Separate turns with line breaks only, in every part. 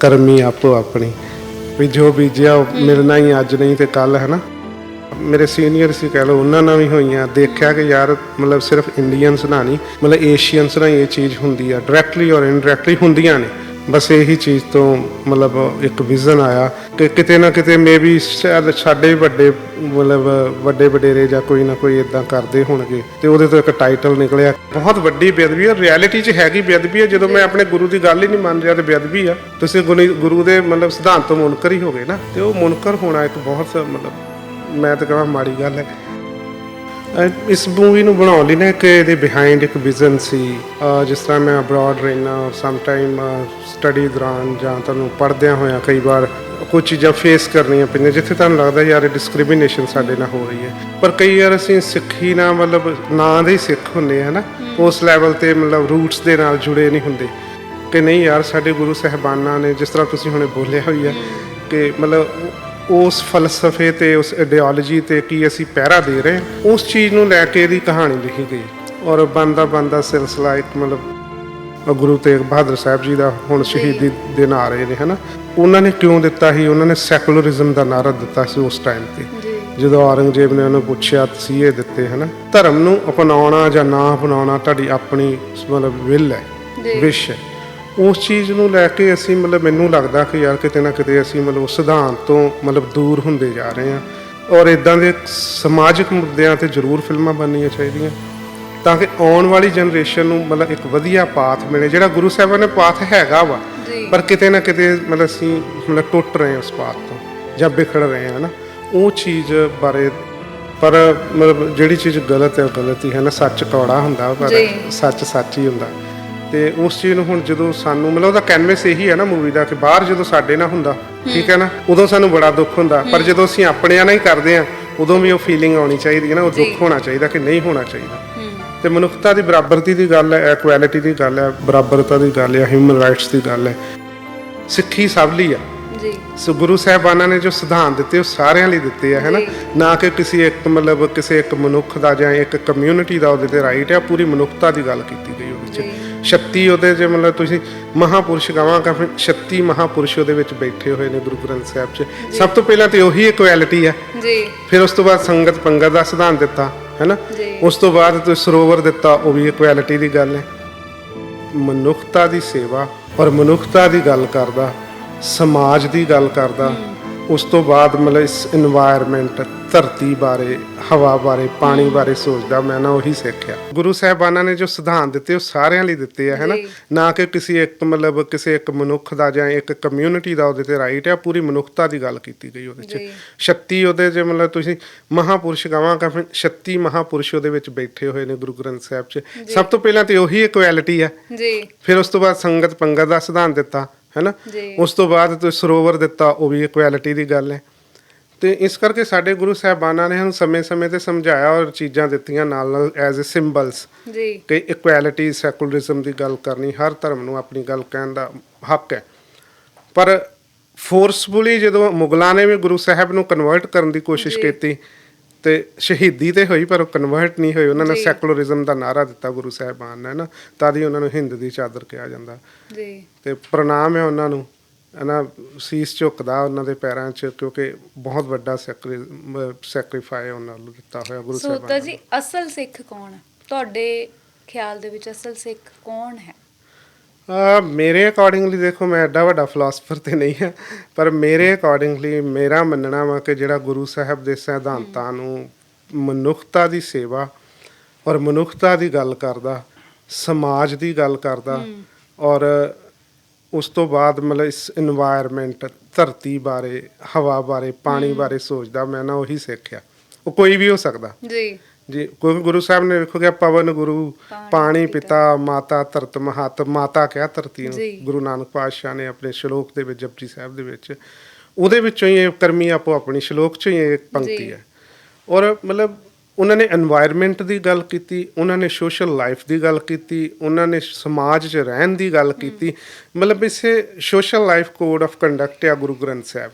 ਕਰਮੀ ਆਪੋ ਆਪਣੀ। ਵੀ ਜੋ ਬੀਜਿਆ ਉਹ ਮਿਲਣਾ ਹੀ ਅੱਜ ਨਹੀਂ ਤੇ ਕੱਲ ਹੈ ਨਾ? ਮੇਰੇ ਸੀਨੀਅਰ ਸੀ, ਕਹਿ ਲਓ, ਉਹਨਾਂ ਨਾਲ ਵੀ ਹੋਈਆਂ। ਦੇਖਿਆ ਕਿ ਯਾਰ, ਮਤਲਬ ਸਿਰਫ ਇੰਡੀਅਨਸ ਨਾਲ ਨਹੀਂ, ਮਤਲਬ ਏਸ਼ੀਅਨਸ ਨਾਲ ਹੀ ਇਹ ਚੀਜ਼ ਹੁੰਦੀ ਆ ਡਾਇਰੈਕਟਲੀ ਔਰ ਇਨਡਾਇਰੈਕਟਲੀ ਹੁੰਦੀਆਂ ਨੇ। ਬਸ ਇਹੀ ਚੀਜ਼ ਤੋਂ ਮਤਲਬ ਇੱਕ ਵਿਜ਼ਨ ਆਇਆ ਕਿ ਕਿਤੇ ਨਾ ਕਿਤੇ ਮੇਬੀ ਸ਼ਾਇਦ ਸਾਡੇ ਵੱਡੇ, ਮਤਲਬ ਵੱਡੇ ਵਡੇਰੇ ਜਾਂ ਕੋਈ ਨਾ ਕੋਈ ਇਦਾਂ ਕਰਦੇ ਹੋਣਗੇ। ਤੇ ਉਹਦੇ ਤੋਂ ਇੱਕ ਟਾਈਟਲ ਨਿਕਲਿਆ। ਬਹੁਤ ਵੱਡੀ ਬੇਅਦਬੀ ਹੈ ਰਿਐਲਿਟੀ 'ਚ ਹੈਗੀ ਬੇਅਦਬੀ ਹੈ ਜਦੋਂ ਮੈਂ ਆਪਣੇ ਗੁਰੂ ਦੀ ਗੱਲ ਹੀ ਨਹੀਂ ਮੰਨ ਰਿਹਾ ਤੇ ਬੇਅਦਬੀ ਆ। ਤੁਸੀਂ ਗੁਨੀ- ਗੁਰੂ ਦੇ ਮਤਲਬ ਸਿਧਾਂਤ ਤੋਂ ਮੁਨਕਰ ਹੀ ਹੋ ਗਏ ਨਾ। ਤੇ ਉਹ ਮੁਨਕਰ ਹੋਣਾ ਇੱਕ ਬਹੁਤ ਮਤਲਬ, ਮੈਂ ਤਾਂ ਕਹਾਂ ਮਾੜੀ ਗੱਲ ਹੈ। ਅਹ ਇਸ ਮੂਵੀ ਨੂੰ ਬਣਾਉਣ ਲਈ ਨਾ ਕਿ ਇਹਦੇ ਬਿਹਾਈਂਡ ਇੱਕ ਵਿਜ਼ਨ ਸੀ। ਅਹ ਜਿਸ ਤਰ੍ਹਾਂ ਮੈਂ ਅਬਰਾਡ ਰਹਿਣਾ ਔਰ ਸਮ ਟਾਈਮ ਸਟੱਡੀ ਦੌਰਾਨ ਜਾਂ ਤੁਹਾਨੂੰ ਪੜ੍ਹਦਿਆਂ ਹੋਇਆਂ ਕਈ ਵਾਰ ਕੁਝ ਚੀਜ਼ਾਂ ਫੇਸ ਕਰਨੀਆਂ ਪੈਂਦੀਆਂ ਜਿੱਥੇ ਤੁਹਾਨੂੰ ਲੱਗਦਾ ਯਾਰ ਇਹ ਡਿਸਕ੍ਰਿਮੀਨੇਸ਼ਨ ਸਾਡੇ ਨਾਲ ਹੋ ਰਹੀ ਹੈ। ਪਰ ਕਈ ਵਾਰ ਅਸੀਂ ਸਿੱਖੀ ਨਾਲ ਮਤਲਬ ਨਾਂ ਦੇ ਹੀ ਸਿੱਖ ਹੁੰਦੇ ਆ ਨਾ ਉਸ ਲੈਵਲ ਤੇ ਮਤਲਬ ਰੂਟਸ ਦੇ ਨਾਲ ਜੁੜੇ ਨਹੀਂ ਹੁੰਦੇ। ਕਿ ਨਹੀਂ ਯਾਰ ਸਾਡੇ ਗੁਰੂ ਸਹਿਬਾਨਾਂ ਨੇ ਜਿਸ ਤਰ੍ਹਾਂ ਤੁਸੀਂ ਹੁਣੇ ਬੋਲਿਆ ਹੋਈ ਹੈ। ਕਿ ਮਤਲਬ ਉਸ ਫਲਸਫੇ ਤੇ ਉਸ ਆਈਡੀਓਲੋਜੀ ਤੇ ਕੀ ਅਸੀਂ ਪਹਿਰਾ ਦੇ ਰਹੇ ਹਾਂ ਉਸ ਚੀਜ਼ ਨੂੰ ਲੈ ਕੇ ਇਹਦੀ ਕਹਾਣੀ ਲਿਖੀ ਗਈ। ਔਰ ਬੰਦਾ ਬੰਦਾ ਸਿਲਸਿਲਾ ਇੱਕ ਮਤਲਬ ਗੁਰੂ ਤੇਗ ਬਹਾਦਰ ਸਾਹਿਬ ਜੀ ਦਾ ਹੁਣ ਸ਼ਹੀਦੀ ਦਿਨ ਆ ਰਹੇ ਨੇ ਹਨਾ? ਉਹਨਾਂ ਨੇ ਕਿਉਂ ਦਿੱਤਾ ਸੀ? ਉਹਨਾਂ ਨੇ ਸੈਕੂਲਰਿਜ਼ਮ ਦਾ ਨਾਰਾ ਦਿੱਤਾ ਸੀ ਉਸ ਟਾਈਮ ਤੇ। ਜਦੋਂ ਔਰੰਗਜ਼ੇਬ ਨੇ ਉਹਨੂੰ ਪੁੱਛਿਆ ਤੁਸੀਂ ਇਹ ਦਿੱਤੇ ਹਨਾ? ਧਰਮ ਨੂੰ ਅਪਣਾਉਣਾ ਜਾਂ ਨਾ ਅਪਣਾਉਣਾ ਤੁਹਾਡੀ ਆਪਣੀ ਮਤਲਬ ਵਿਲ ਹੈ ਵਿਸ਼ ਹੈ। ਉਸ ਚੀਜ਼ ਨੂੰ ਲੈ ਕੇ ਅਸੀਂ ਮਤਲਬ ਮੈਨੂੰ ਲੱਗਦਾ ਕਿ ਯਾਰ ਕਿਤੇ ਨਾ ਕਿਤੇ ਅਸੀਂ ਮਤਲਬ ਉਸ ਸਿਧਾਂਤ ਤੋਂ ਮਤਲਬ ਦੂਰ ਹੁੰਦੇ ਜਾ ਰਹੇ ਹਾਂ। ਔਰ ਇਦਾਂ ਦੇ ਸਮਾਜਿਕ ਮੁੱਦਿਆਂ ਤੇ ਜ਼ਰੂਰ ਫਿਲਮਾਂ ਬਣਨੀਆਂ ਚਾਹੀਦੀਆਂ। ਤਾਂ ਕਿ ਆਉਣ ਵਾਲੀ ਜਨਰੇਸ਼ਨ ਨੂੰ ਮਤਲਬ ਇੱਕ ਵਧੀਆ ਪਾਥ ਮਿਲੇ ਜਿਹੜਾ ਗੁਰੂ ਸਾਹਿਬਾਨ ਨੇ ਪਾਥ ਹੈਗਾ ਵਾ। ਪਰ ਕਿਤੇ ਨਾ ਕਿਤੇ ਮਤਲਬ ਅਸੀਂ ਮਤਲਬ ਟੁੱਟ ਰਹੇ ਹਾਂ ਉਸ ਪਾਥ ਤੋਂ ਜਾਂ ਵਿਖੜ ਰਹੇ ਹਾਂ ਨਾ। ਉਹ ਚੀਜ਼ ਬਾਰੇ ਪਰ ਮਤਲਬ ਜਿਹੜੀ ਚੀਜ਼ ਗਲਤ ਹੈ ਉਹ ਗਲਤ ਹੀ ਹੈ ਨਾ। ਸੱਚ ਕੌੜਾ ਹੁੰਦਾ ਪਰ। ਸੱਚ ਸੱਚ ਹੀ ਹੁੰਦਾ। ਤੇ ਉਸ ਚੀਜ਼ ਨੂੰ ਹੁਣ ਜਦੋਂ ਸਾਨੂੰ ਮਤਲਬ ਉਹਦਾ ਕੈਨਵਸ ਇਹੀ ਹੈ ਨਾ ਮੂਵੀ ਦਾ ਕਿ ਬਾਹਰ ਜਦੋਂ ਸਾਡੇ ਨਾਲ ਹੁੰਦਾ ਠੀਕ ਹੈ ਨਾ ਉਦੋਂ ਸਾਨੂੰ ਬੜਾ ਦੁੱਖ ਹੁੰਦਾ। ਪਰ ਜਦੋਂ ਅਸੀਂ ਆਪਣਿਆਂ ਨਾਲ ਹੀ ਕਰਦੇ ਆ ਉਦੋਂ ਵੀ ਉਹ ਫੀਲਿੰਗ ਆਉਣੀ ਚਾਹੀਦੀ ਹੈ ਨਾ ਉਹ ਦੁੱਖ ਹੋਣਾ ਚਾਹੀਦਾ ਕਿ ਨਹੀਂ ਹੋਣਾ ਚਾਹੀਦਾ। ਤੇ ਮਨੁੱਖਤਾ ਦੀ ਬਰਾਬਰਤੀ ਦੀ ਗੱਲ ਹੈ ਇਕੁਐਲਿਟੀ ਦੀ ਗੱਲ ਹੈ ਬਰਾਬਰਤਾ ਦੀ ਗੱਲ ਹੈ ਹਿਊਮਨ ਰਾਈਟਸ ਦੀ ਗੱਲ ਹੈ। ਸਿੱਖੀ ਸਭ ਲਈ ਆ
ਜੀ।
ਸੋ ਗੁਰੂ ਸਾਹਿਬਾਨਾਂ ਨੇ ਜੋ ਸਿਧਾਂਤ ਦਿੱਤੇ ਉਹ ਸਾਰਿਆਂ ਲਈ ਦਿੱਤੇ ਆ ਹੈਨਾ? ਨਾ ਕਿ ਕਿਸੇ ਇੱਕ ਮਤਲਬ ਕਿਸੇ ਇੱਕ ਮਨੁੱਖ ਦਾ ਜਾਂ ਇੱਕ ਕਮਿਊਨਿਟੀ ਦਾ ਉਹਦੇ ਤੇ ਰਾਈਟ ਹੈ ਪੂਰੀ ਮਨੁੱਖਤਾ ਦੀ ਗੱਲ ਕੀਤੀ ਗਈ ਉਹਦੇ ਵਿੱਚ। 36 ਉਹਦੇ ਚ ਮਤਲਬ ਤੁਸੀਂ ਮਹਾਪੁਰਸ਼ ਗਾਵਾਂਗਾ ਫਿਰ 36 ਮਹਾਪੁਰਸ਼ ਉਹਦੇ ਵਿੱਚ ਬੈਠੇ ਹੋਏ ਨੇ ਗੁਰੂ ਗ੍ਰੰਥ ਸਾਹਿਬ 'ਚ। ਸਭ ਤੋਂ ਪਹਿਲਾਂ ਤੇ ਉਹੀ ਇਕੁਐਲਿਟੀ ਹੈ
ਜੀ।
ਫਿਰ ਉਸ ਤੋਂ ਬਾਅਦ ਸੰਗਤ ਪੰਗਤ ਦਾ ਸਿਧਾਂਤ ਦਿੱਤਾ ਹੈਨਾ?
ਜੀ।
ਉਸ ਤੋਂ ਬਾਅਦ ਤੁਸੀਂ ਸਰੋਵਰ ਦਿੱਤਾ ਉਹ ਵੀ ਇਕੁਐਲਿਟੀ ਦੀ ਗੱਲ ਹੈ। ਮਨੁੱਖਤਾ ਦੀ ਸੇਵਾ ਔਰ ਮਨੁੱਖਤਾ ਦੀ ਗੱਲ ਕਰਦਾ। ਸਮਾਜ ਦੀ ਗੱਲ ਕਰਦਾ ਉਸ ਤੋਂ ਬਾਅਦ ਮਤਲਬ ਇਸ এনवायरमेंट ਧਰਤੀ ਬਾਰੇ ਹਵਾ ਬਾਰੇ ਪਾਣੀ ਬਾਰੇ ਸੋਚਦਾ ਮੈਂ ਨਾ ਉਹੀ ਸਿੱਖਿਆ। ਗੁਰੂ ਸਾਹਿਬਾਨਾਂ ਨੇ ਜੋ ਸਿਧਾਂਤ ਦਿੱਤੇ ਉਹ ਸਾਰਿਆਂ ਲਈ ਦਿੱਤੇ ਆ ਹੈਨਾ? ਨਾ ਕਿ ਕਿਸੇ ਇੱਕ ਮਤਲਬ ਕਿਸੇ ਇੱਕ ਮਨੁੱਖ ਦਾ ਜਾਂ ਇੱਕ ਕਮਿਊਨਿਟੀ ਦਾ ਉਹਦੇ ਤੇ ਰਾਈਟ ਆ ਪੂਰੀ ਮਨੁੱਖਤਾ ਦੀ ਗੱਲ ਕੀਤੀ ਗਈ ਉਹਦੇ 'ਚ। 36 ਉਹਦੇ ਜੇ ਮਤਲਬ ਤੁਸੀਂ ਮਹਾਪੁਰਸ਼ ਗਾਵਾਂ ਕਾ 36 ਮਹਾਪੁਰਸ਼ ਉਹਦੇ ਵਿੱਚ ਬੈਠੇ ਹੋਏ ਨੇ ਗੁਰੂ ਗ੍ਰੰਥ ਸਾਹਿਬ 'ਚ। ਸਭ ਤੋਂ ਪਹਿਲਾਂ ਤੇ ਉਹੀ ਇਕੁਐਲਿਟੀ ਆ।
ਜੀ।
ਫਿਰ ਉਸ ਤੋਂ ਬਾਅਦ ਸੰਗਤ ਪੰਗਤ ਦਾ ਸਿਧਾਂਤ ਦਿੱਤਾ। ਹੈਨਾ?
ਜੀ।
ਉਸ ਤੋਂ ਬਾਅਦ ਤੁਸੀਂ ਸਰੋਵਰ ਦਿੱਤਾ ਉਹ ਵੀ ਇਕੁਐਲਿਟੀ ਦੀ ਗੱਲ ਹੈ। ਤੇ ਇਸ ਕਰਕੇ ਸਾਡੇ ਗੁਰੂ ਸਾਹਿਬਾਨਾਂ ਨੇ ਸਾਨੂੰ ਸਮੇਂ-ਸਮੇਂ ਤੇ ਸਮਝਾਇਆ ਔਰ ਚੀਜ਼ਾਂ ਦਿੱਤੀਆਂ ਨਾਲ ਨਾਲ ਐਜ਼ ਅ ਸਿੰਬਲਸ
ਜੀ।
ਕਿ ਇਕੁਐਲਿਟੀ ਸੈਕੂਲਰਿਜ਼ਮ ਦੀ ਗੱਲ ਕਰਨੀ ਹਰ ਧਰਮ ਨੂੰ ਆਪਣੀ ਗੱਲ ਕਹਿਣ ਦਾ ਹੱਕ ਹੈ। ਪਰ ਫੋਰਸਫੁਲੀ ਜਦੋਂ ਮੁਗਲਾਂ ਨੇ ਵੀ ਗੁਰੂ ਸਾਹਿਬ ਨੂੰ ਕਨਵਰਟ ਕਰਨ ਦੀ ਕੋਸ਼ਿਸ਼। ਕੀਤੀ ਤੇ ਸ਼ਹੀਦੀ ਤੇ ਹੋਈ ਪਰ ਉਹ ਕਨਵਰਟ ਨਹੀਂ ਹੋਏ ਉਹਨਾਂ ਨੇ
ਜੀ।
ਸੈਕੂਲਰਿਜ਼ਮ ਦਾ ਨਾਰਾ ਦਿੱਤਾ ਗੁਰੂ ਸਾਹਿਬਾਨ ਨੇ ਨਾ। ਤਦ ਹੀ ਉਹਨਾਂ ਨੂੰ ਹਿੰਦ ਦੀ ਚਾਦਰ ਕਿਹਾ ਜਾਂਦਾ।
ਜੀ।
ਤੇ ਪ੍ਰਣਾਮ ਹੈ ਉਹਨਾਂ ਨੂੰ। ਹਨਾ ਸੀਸ ਝੁਕਦਾ ਉਹਨਾਂ ਦੇ ਪੈਰਾਂ 'ਚ ਕਿਉਂਕਿ ਬਹੁਤ ਵੱਡਾ ਸੈਕਰੀਫਾਈ ਉਹਨਾਂ ਨੂੰ ਦਿੱਤਾ ਹੋਇਆ ਗੁਰੂ ਸਾਹਿਬਾਨ
ਸੋਤਾ ਜੀ ਅਸਲ ਸਿੱਖ ਕੌਣ ਹੈ? ਤੁਹਾਡੇ ਖਿਆਲ ਦੇ ਵਿੱਚ ਅਸਲ ਸਿੱਖ ਕੌਣ ਹੈ?
ਮੇਰੇ ਅਕੋਰਡਿੰਗਲੀ ਦੇਖੋ ਮੈਂ ਐਡਾ ਵੱਡਾ ਫਿਲਾਸਫਰ ਤੇ ਨਹੀਂ ਹਾਂ ਪਰ ਮੇਰੇ ਅਕੋਰਡਿੰਗਲੀ ਮੇਰਾ ਮੰਨਣਾ ਵਾ ਕਿ ਜਿਹੜਾ ਗੁਰੂ ਸਾਹਿਬ ਦੇ ਸਿਧਾਂਤਾਂ ਨੂੰ ਮਨੁੱਖਤਾ ਦੀ ਸੇਵਾ ਔਰ ਮਨੁੱਖਤਾ ਦੀ ਗੱਲ ਕਰਦਾ ਸਮਾਜ ਦੀ ਗੱਲ ਕਰਦਾ ਔਰ ਉਸ ਤੋਂ ਬਾਅਦ ਮਤਲਬ ਇਸ এনवायरमेंट ਧਰਤੀ ਬਾਰੇ ਹਵਾ ਬਾਰੇ ਪਾਣੀ ਬਾਰੇ ਸੋਚਦਾ ਮੈਂ ਨਾ ਉਹੀ ਸਿੱਖਿਆ। ਉਹ ਕੋਈ ਵੀ ਹੋ ਸਕਦਾ।
ਜੀ।
ਜੀ ਕੋਈ ਗੁਰੂ ਸਾਹਿਬ ਨੇ ਵੇਖੋ ਕਿ ਪਵਨ ਗੁਰੂ
ਪਾਣੀ
ਪਿਤਾ। ਮਾਤਾ ਧਰਤ ਮਹਤ ਮਾਤਾ ਕਿਹਾ ਧਰਤੀ ਨੂੰ। ਗੁਰੂ ਨਾਨਕ ਪਾਤਸ਼ਾਹ ਨੇ ਆਪਣੇ ਸ਼ਲੋਕ ਦੇ ਵਿੱਚ ਜਪਜੀ ਸਾਹਿਬ ਦੇ ਵਿੱਚ ਉਹਦੇ ਵਿੱਚੋਂ ਹੀ ਇਹ ਕਰਮੀ ਆਪੋ ਆਪਣੀ ਸ਼ਲੋਕ ਚੋਂ ਹੀ ਇੱਕ ਪੰਕਤੀ ਹੈ। ਔਰ ਮਤਲਬ ਉਹਨਾਂ ਨੇ এনवायरमेंट ਦੀ ਗੱਲ ਕੀਤੀ ਉਹਨਾਂ ਨੇ ਸੋਸ਼ਲ ਲਾਈਫ ਦੀ ਗੱਲ ਕੀਤੀ ਉਹਨਾਂ ਨੇ ਸਮਾਜ 'ਚ ਰਹਿਣ ਦੀ ਗੱਲ ਕੀਤੀ। ਮਤਲਬ ਇਸੇ social life code of conduct ਆ ਗੁਰੂ ਗ੍ਰੰਥ ਸਾਹਿਬ।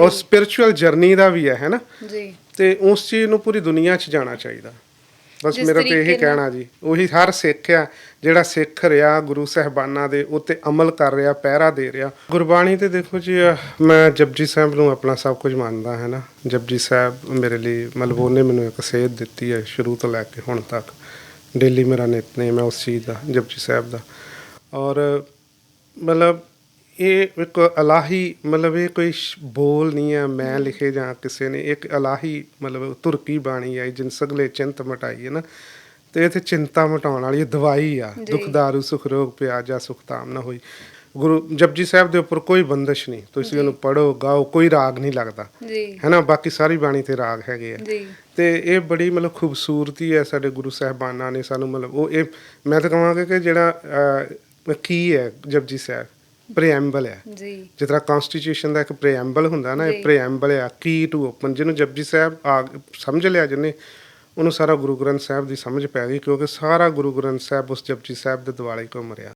ਔਰ ਸਪਿਰਚੁਅਲ ਜਰਨੀ ਦਾ ਵੀ ਹੈ ਹੈ ਨਾ?
ਜੀ।
ਤੇ ਉਸ ਚੀਜ਼ ਨੂੰ ਪੂਰੀ ਦੁਨੀਆ 'ਚ ਜਾਣਾ ਚਾਹੀਦਾ। ਬਸ
ਜਿਸ
ਮੇਰਾ ਤੇ ਇਹੀ
ਤਰੀਕੇ ਨਾਲ-
ਕਹਿਣਾ ਜੀ ਉਹੀ ਹਰ ਸਿੱਖ ਆ ਜਿਹੜਾ ਸਿੱਖ ਰਿਹਾ ਗੁਰੂ ਸਹਿਬਾਨਾਂ ਦੇ ਉੱਤੇ ਅਮਲ ਕਰ ਰਿਹਾ ਪਹਿਰਾ ਦੇ ਰਿਹਾ। ਗੁਰਬਾਣੀ ਤੇ ਦੇਖੋ ਜੀ ਅਹ, ਮੈਂ ਜਪਜੀ ਸਾਹਿਬ ਨੂੰ ਆਪਣਾ ਸਭ ਕੁਝ ਮੰਨਦਾ ਹੈ ਨਾ ਜਪਜੀ ਸਾਹਿਬ ਮੇਰੇ ਲਈ ਮਤਲਬ ਉਹਨੇ ਮੈਨੂੰ ਇੱਕ ਸੇਧ ਦਿੱਤੀ ਹੈ ਸ਼ੁਰੂ ਤੋਂ ਲੈ ਕੇ ਹੁਣ ਤੱਕ। ਡੇਲੀ ਮੇਰਾ ਨਿਤਨੇਮ ਹੈ ਉਸ ਚੀਜ਼ ਦਾ ਜਪਜੀ ਸਾਹਿਬ ਦਾ। ਔਰ ਮਤਲਬ ਇਹ ਇੱਕ ਇਲਾਹੀ ਮਤਲਬ ਇਹ ਕੋਈ ਬੋਲ ਨਹੀਂ ਹੈ ਮੈਂ ਲਿਖੇ ਜਾਂ ਕਿਸੇ ਨੇ ਇੱਕ ਇਲਾਹੀ ਮਤਲਬ ਤੁਰਕੀ ਬਾਣੀ ਹੈ ਜਿਨ ਸਗਲੇ ਚਿੰਤ ਮਟਾਈ ਹੈ ਨਾ। ਤੇ ਇਹ ਤੇ ਚਿੰਤਾ ਮਟਾਉਣ ਵਾਲੀ ਦਵਾਈ ਆ
ਜੀ।
ਦੁੱਖ ਦਾਰੂ ਸੁਖ ਰੋਗ ਪਿਆਜਾ ਸੁਖ ਤਾਮ ਨਾ ਹੋਈ। ਗੁਰੂ ਜਪਜੀ ਸਾਹਿਬ ਦੇ ਉੱਪਰ ਕੋਈ ਬੰਦਸ਼ ਨਹੀਂ ਤੁਸੀਂ
ਜੀ।
ਉਹਨੂੰ ਪੜੋ ਗਾਓ ਕੋਈ ਰਾਗ ਨਹੀਂ ਲੱਗਦਾ।
ਜੀ।
ਹੈ ਨਾ ਬਾਕੀ ਸਾਰੀ ਬਾਣੀ ਤੇ ਰਾਗ ਹੈਗੇ ਆ।
ਜੀ।
ਤੇ ਇਹ ਬੜੀ ਮਤਲਬ ਖੂਬਸੂਰਤੀ ਹੈ ਸਾਡੇ ਗੁਰੂ ਸਾਹਿਬਾਨਾਂ ਨੇ ਸਾਨੂੰ ਮਤਲਬ ਉਹ ਇਹ ਮੈਂ ਤਾਂ ਕਹਾਂਗਾ ਕਿ ਜਿਹੜਾ ਕੀ ਹੈ ਜਪਜੀ ਸਾਹਿਬ ਪ੍ਰੀਐਮਬਲ ਹੈ।
ਜੀ।
ਜਿਸ ਤਰ੍ਹਾਂ ਕਨਸਟੀਟਿਊਸ਼ਨ ਦਾ ਇੱਕ ਪ੍ਰੀਐਮਬਲ ਹੁੰਦਾ ਨਾ। ਇਹ ਪ੍ਰੀਐਮਬਲ ਆ ਕੀ ਟੂ ਓਪਨ ਜਿਹਨੂੰ ਜਪਜੀ ਸਾਹਿਬ ਆ ਸਮਝ ਲਿਆ ਜਿਹਨੇ ਉਹਨੂੰ ਸਾਰਾ ਗੁਰੂ ਗ੍ਰੰਥ ਸਾਹਿਬ ਦੀ ਸਮਝ ਪੈ ਗਈ ਕਿਉਂਕਿ ਸਾਰਾ ਗੁਰੂ ਗ੍ਰੰਥ ਸਾਹਿਬ ਉਸ ਜਪਜੀ ਸਾਹਿਬ ਦੇ ਦੁਆਲੇ ਘੁੰਮ ਰਿਹਾ।